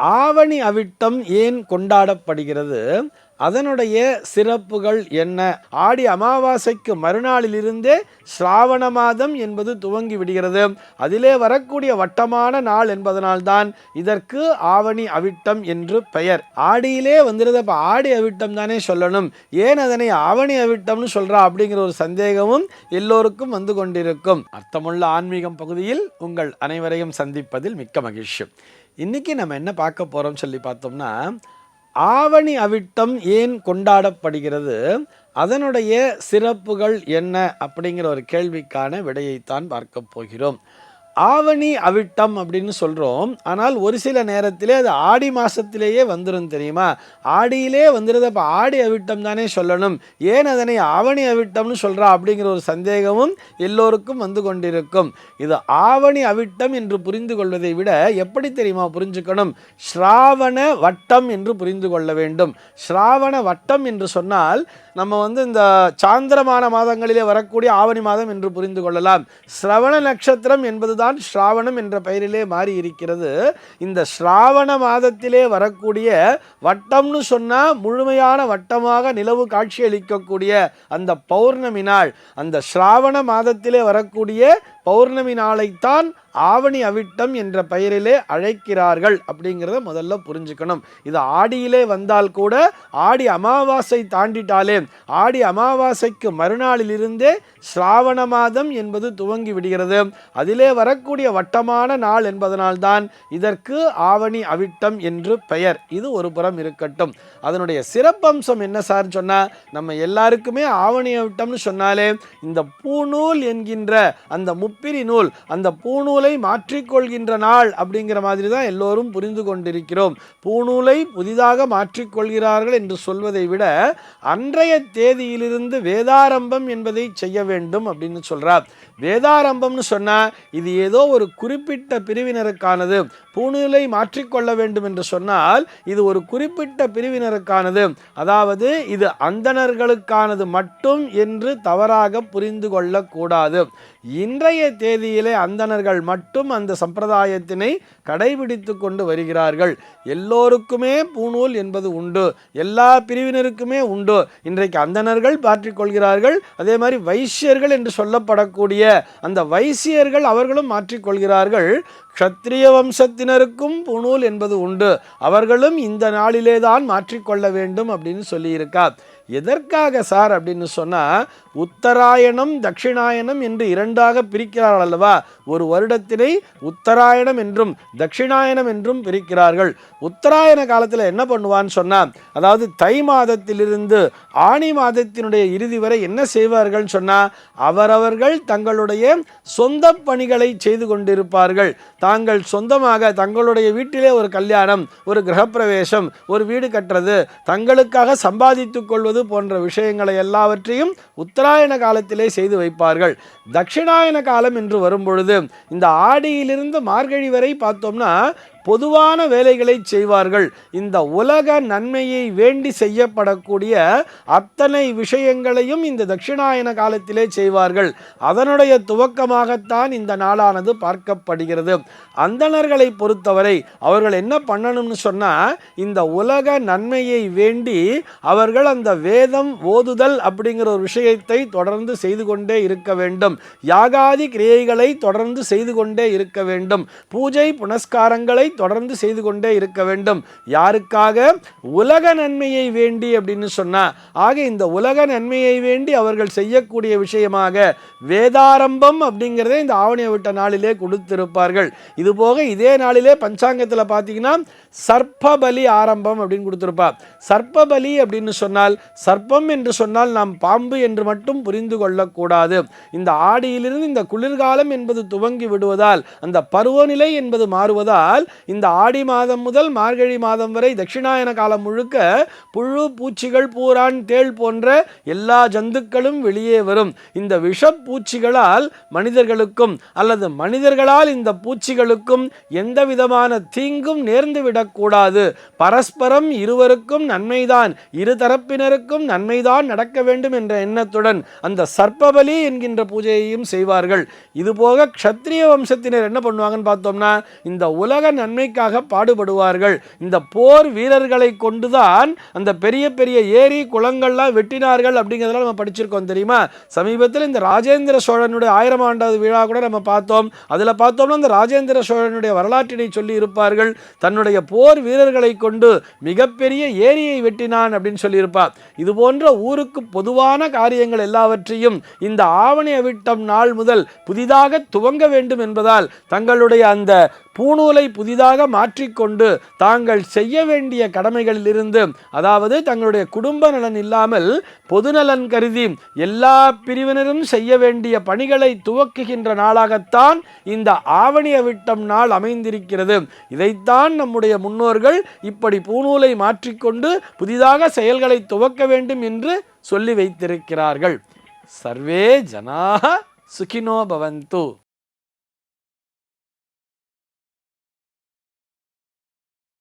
ஆவணி அவிட்டம் ஏன் கொண்டாடப்படுகிறது? அதனுடைய சிறப்புகள் என்ன? ஆடி அமாவாசைக்கு மறுநாளிலிருந்தே ஸ்ராவண மாதம் என்பது துவங்கி விடுகிறது. அதிலே வரக்கூடிய வட்டமான நாள் என்பதனால்தான் இதற்கு ஆவணி அவிட்டம் என்று பெயர். ஆடியிலே வந்துடுது அப்போ ஆடி அவிட்டம் தானே சொல்லணும். ஏன் அதனை ஆவணி அவிட்டம்னு சொல்கிறா அப்படிங்கிற ஒரு சந்தேகமும் எல்லோருக்கும் வந்து கொண்டிருக்கும். அர்த்தமுள்ள ஆன்மீகம் பகுதியில் உங்கள் அனைவரையும் சந்திப்பதில் மிக்க மகிழ்ச்சி. இன்றைக்கி நம்ம என்ன பார்க்க போகிறோம்னு சொல்லி பார்த்தோம்னா ஆவணி அவிட்டம் ஏன் கொண்டாடப்படுகிறது? அதனுடைய சிறப்புகள் என்ன அப்படிங்கிற ஒரு கேள்விக்கான விடையைத்தான் பார்க்க போகிறோம். ஆவணி அவிட்டம் அப்படின்னு சொல்கிறோம் ஆனால் ஒரு சில நேரத்திலே அது ஆடி மாதத்திலேயே வந்துடும் தெரியுமா? ஆடியிலே வந்துடுது அப்போ ஆடி அவிட்டம் தானே சொல்லணும். ஏன் அதனை ஆவணி அவிட்டம்னு சொல்கிறா அப்படிங்கிற ஒரு சந்தேகமும் எல்லோருக்கும் வந்து கொண்டிருக்கும். இது ஆவணி அவிட்டம் என்று புரிந்து கொள்வதை விட எப்படி தெரியுமா புரிஞ்சுக்கணும்? ஸ்ராவண வட்டம் என்று புரிந்து கொள்ள வேண்டும். ஸ்ராவண வட்டம் என்று சொன்னால் நம்ம வந்து இந்த சாந்திரமான மாதங்களிலே வரக்கூடிய ஆவணி மாதம் என்று புரிந்து கொள்ளலாம். ஸ்ரவண நட்சத்திரம் என்பதுதான் ஸ்ராவணம் என்ற பெயரிலே மாறி இருக்கிறது இந்த ஸ்ராவண மாதத்திலே வரக்கூடிய வட்டம்னு சொன்னா முழுமையான வட்டமாக நிலவு காட்சியளிக்கக்கூடிய அந்த பௌர்ணமி நாள். அந்த ஸ்ராவண மாதத்திலே வரக்கூடிய பௌர்ணமி நாளைத்தான் ஆவணி அவிட்டம் என்ற பெயரிலே அழைக்கிறார்கள் அப்படிங்கிறத முதல்ல புரிஞ்சுக்கணும். இது ஆடியிலே வந்தால் கூட ஆடி அமாவாசை தாண்டிட்டாலே ஆடி அமாவாசைக்கு மறுநாளிலிருந்தே ஸ்ராவண மாதம் என்பது துவங்கி விடுகிறது. அதிலே வரக்கூடிய வட்டமான நாள் என்பதனால்தான் இதற்கு ஆவணி அவிட்டம் என்று பெயர். இது ஒரு புறம் இருக்கட்டும். அதனுடைய சிறப்பம்சம் என்ன சார் சொன்னால் நம்ம எல்லாருக்குமே ஆவணி அவிட்டம்னு சொன்னாலே இந்த பூநூல் என்கின்ற அந்த முப்பிரி நூல் அந்த பூநூலை மாற்றிக்கொள்கின்ற நாள் அப்படிங்கிற மாதிரி தான் எல்லோரும் புரிந்து கொண்டிருக்கிறோம். பூணூலை புதிதாக மாற்றிக்கொள்கிறார்கள் என்று சொல்வதை விட அன்றைய தேதியிலிருந்து வேதாரம்பம் என்பதை செய்ய வேண்டும் அப்படின்னு சொல்றார். வேதாரம்பம்னு சொன்னால் இது ஏதோ ஒரு குறிப்பிட்ட பிரிவினருக்கானது. பூணூலை மாற்றிக்கொள்ள வேண்டும் என்று சொன்னால் இது ஒரு குறிப்பிட்ட பிரிவினருக்கானது. அதாவது இது அந்தணர்களுக்கானது மட்டும் என்று தவறாக புரிந்து கொள்ளக்கூடாது. இன்றைய தேதியிலே அந்தணர்கள் மட்டும் அந்த சம்பிரதாயத்தினை கடைபிடித்து கொண்டு வருகிறார்கள். எல்லோருக்குமே பூணூல் என்பது உண்டு. எல்லா பிரிவினருக்குமே உண்டு. இன்றைக்கு அந்தணர்கள் மாற்றிக்கொள்கிறார்கள். அதே மாதிரி வைசியர்கள் என்று சொல்லப்படக்கூடிய அந்த வைசியர்கள் அவர்களும் மாற்றிக்கொள்கிறார்கள். க்ஷத்திரிய வம்சத்தினருக்கும் புனூல் என்பது உண்டு. அவர்களும் இந்த நாளிலே தான் மாற்றிக்கொள்ள வேண்டும் அப்படின்னு சொல்லியிருக்கார் எதற்காக சார் அப்படின்னு சொன்னால் உத்தராயணம் தட்சிணாயணம் என்று இரண்டாக பிரிக்கிறார்கள் அல்லவா? ஒரு வருடத்தினை உத்தராயணம் என்றும் தட்சிணாயணம் என்றும் பிரிக்கிறார்கள். உத்தராயண காலத்தில் என்ன பண்ணுவான்னு சொன்னால் அதாவது தை மாதத்திலிருந்து ஆணி மாதத்தினுடைய இறுதி வரை என்ன செய்வார்கள் சொன்னால் அவரவர்கள் தங்களுடைய சொந்த பணிகளை செய்து கொண்டிருப்பார்கள். தாங்கள் சொந்தமாக தங்களுடைய வீட்டிலே ஒரு கல்யாணம் ஒரு கிரகப்பிரவேசம் ஒரு வீடு கட்டுறது தங்களுக்காக சம்பாதித்துக் கொள்வது போன்ற விஷயங்களை எல்லாவற்றையும் உத்தராயண காலத்திலே செய்து வைப்பார்கள். தட்சிணாயன காலம் என்று வரும்பொழுது இந்த ஆடியிலிருந்து மார்கழி வரை பார்த்தோம்னா பொதுவான வேலைகளை செய்வார்கள். இந்த உலக நன்மையை வேண்டி செய்யப்படக்கூடிய அத்தனை விஷயங்களையும் இந்த தட்சிணாயன காலத்திலே செய்வார்கள். அதனுடைய துவக்கமாகத்தான் இந்த நாளானது பார்க்கப்படுகிறது. அந்தணர்களை பொறுத்தவரை அவர்கள் என்ன பண்ணணும்னு சொன்னால் இந்த உலக நன்மையை வேண்டி அவர்கள் அந்த வேதம் ஓதுதல் அப்படிங்கிற ஒரு விஷயத்தை தொடர்ந்து செய்து கொண்டே இருக்க வேண்டும். யாகாதி கிரியைகளை தொடர்ந்து செய்து கொண்டே இருக்க வேண்டும். பூஜை புனஸ்காரங்களை தொடர்ந்து செய்து கொண்டே இருக்க வேண்டும். யாருக்காக? உலக நன்மையை வேண்டி அப்படின்னு சொன்னா ஆக இந்த உலக நன்மையை வேண்டி அவர்கள் செய்யக்கூடிய விஷயமாக வேதாரம்பம் அப்படிங்கிறதே இந்த ஆவணியை விட்ட நாளிலே கொடுத்திருப்பார்கள். இது போக இதே நாளிலே பஞ்சாங்கத்தில் பார்த்தீங்கன்னா சர்ப்பபலி ஆரம்பம் அப்படின்னு கொடுத்துருப்பா. சர்ப்பபலி அப்படின்னு சொன்னால் சர்ப்பம் என்று சொன்னால் நாம் பாம்பு என்று மட்டும் புரிந்து கொள்ளக்கூடாது. இந்த ஆடியிலிருந்து இந்த குளிர்காலம் என்பது துவங்கி விடுவதால் அந்த பருவநிலை என்பது மாறுவதால் இந்த ஆடி மாதம் முதல் மார்கழி மாதம் வரை தட்சிணாயன காலம் முழுக்க புழு பூச்சிகள் பூரான் தேள் போன்ற எல்லா ஜந்துக்களும் வெளியே வரும். இந்த விஷப்பூச்சிகளால் மனிதர்களுக்கும் அல்லது மனிதர்களால் இந்த பூச்சிகளுக்கும் எந்த விதமான தீங்கும் நேர்ந்து விடக்கூடாது பரஸ்பரம் இருவருக்கும் நன்மைதான் இரு தரப்பினருக்கும் நன்மைதான் நடக்க வேண்டும் என்ற எண்ணத்துடன் அந்த சர்ப்பபலி என்கின்ற பூஜையையும் செய்வார்கள். இதுபோக க்ஷத்ரிய வம்சத்தினர் என்ன பண்ணுவாங்கன்னு பார்த்தோம்னா இந்த உலக நன்மை நன்மைக்காக பாடுபடுவார்கள். இந்த போர் வீரர்களை கொண்டுதான் அந்த பெரிய பெரிய ஏரி குளங்கள்லாம் வெட்டினார்கள் அப்படிங்கிறதெல்லாம் நம்ம படிச்சிருக்கோம் தெரியுமா? சமீபத்தில் இந்த ராஜேந்திர சோழனுடைய ஆயிரம் ஆண்டாவது விழா கூட நம்ம பார்த்தோம். அதில் பார்த்தோம்னா அந்த ராஜேந்திர சோழனுடைய வரலாற்றினை சொல்லி இருப்பார்கள். தன்னுடைய போர் வீரர்களை கொண்டு மிகப்பெரிய ஏரியை வெட்டினான் அப்படின்னு சொல்லியிருப்பார் இது போன்ற ஊருக்கு பொதுவான காரியங்கள் எல்லாவற்றையும் இந்த ஆவணி அவிட்டம் நாள் முதல் புதிதாக துவங்க வேண்டும் என்பதால் தங்களுடைய அந்த பூணூலை புதிதாக மாற்றிக்கொண்டு தாங்கள் செய்ய வேண்டிய கடமைகளிலிருந்து அதாவது தங்களுடைய குடும்ப நலன் இல்லாமல் பொதுநலன் கருதி எல்லா பிரிவினரும் செய்ய வேண்டிய பணிகளை துவக்குகின்ற நாளாகத்தான் இந்த ஆவணி அவிட்டம் நாள் அமைந்திருக்கிறது. இதைத்தான் நம்முடைய முன்னோர்கள் இப்படி பூணூலை மாற்றிக்கொண்டு புதிதாக செயல்களை துவக்க வேண்டும் என்று சொல்லி வைத்திருக்கிறார்கள். சர்வே ஜனாக சுகினோ பவந்து.